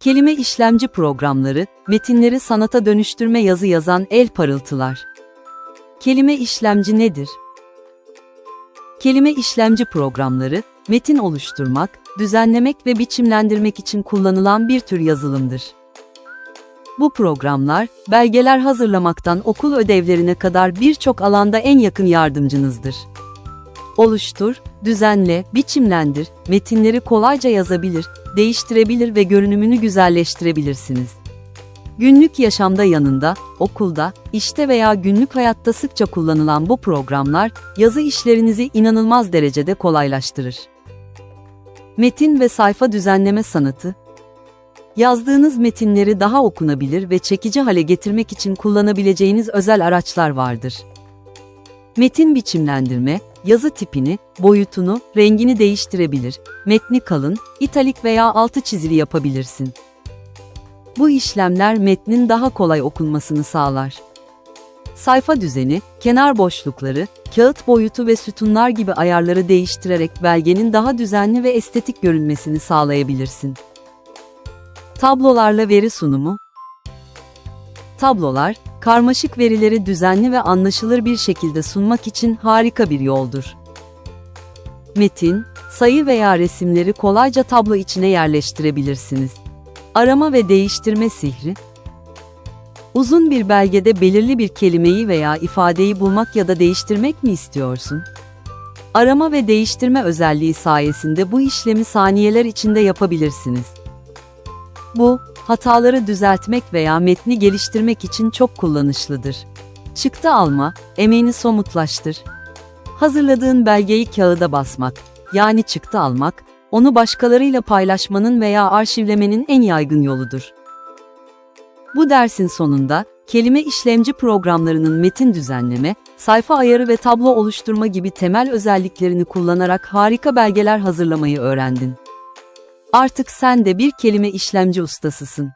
Kelime işlemci programları, metinleri sanata dönüştürme yazı yazan el parıltılar. Kelime işlemci nedir? Kelime işlemci programları, metin oluşturmak, düzenlemek ve biçimlendirmek için kullanılan bir tür yazılımdır. Bu programlar, belgeler hazırlamaktan okul ödevlerine kadar birçok alanda en yakın yardımcınızdır. Oluştur, düzenle, biçimlendir, metinleri kolayca yazabilir, değiştirebilir ve görünümünü güzelleştirebilirsiniz. Günlük yaşamda yanında, okulda, işte veya günlük hayatta sıkça kullanılan bu programlar, yazı işlerinizi inanılmaz derecede kolaylaştırır. Metin ve sayfa düzenleme sanatı, Yazdığınız metinleri daha okunabilir ve çekici hale getirmek için kullanabileceğiniz özel araçlar vardır. Metin biçimlendirme, yazı tipini, boyutunu, rengini değiştirebilir, metni kalın, italik veya altı çizili yapabilirsin. Bu işlemler metnin daha kolay okunmasını sağlar. Sayfa düzeni, kenar boşlukları, kağıt boyutu ve sütunlar gibi ayarları değiştirerek belgenin daha düzenli ve estetik görünmesini sağlayabilirsin. Tablolarla veri sunumu Tablolar, karmaşık verileri düzenli ve anlaşılır bir şekilde sunmak için harika bir yoldur. Metin, sayı veya resimleri kolayca tablo içine yerleştirebilirsiniz. Arama ve değiştirme sihri Uzun bir belgede belirli bir kelimeyi veya ifadeyi bulmak ya da değiştirmek mi istiyorsun? Arama ve değiştirme özelliği sayesinde bu işlemi saniyeler içinde yapabilirsiniz. Bu, hataları düzeltmek veya metni geliştirmek için çok kullanışlıdır. Çıktı alma, emeğini somutlaştır. Hazırladığın belgeyi kağıda basmak, yani çıktı almak, onu başkalarıyla paylaşmanın veya arşivlemenin en yaygın yoludur. Bu dersin sonunda, kelime işlemci programlarının metin düzenleme, sayfa ayarı ve tablo oluşturma gibi temel özelliklerini kullanarak harika belgeler hazırlamayı öğrendin. Artık sen de bir kelime işlemci ustasısın.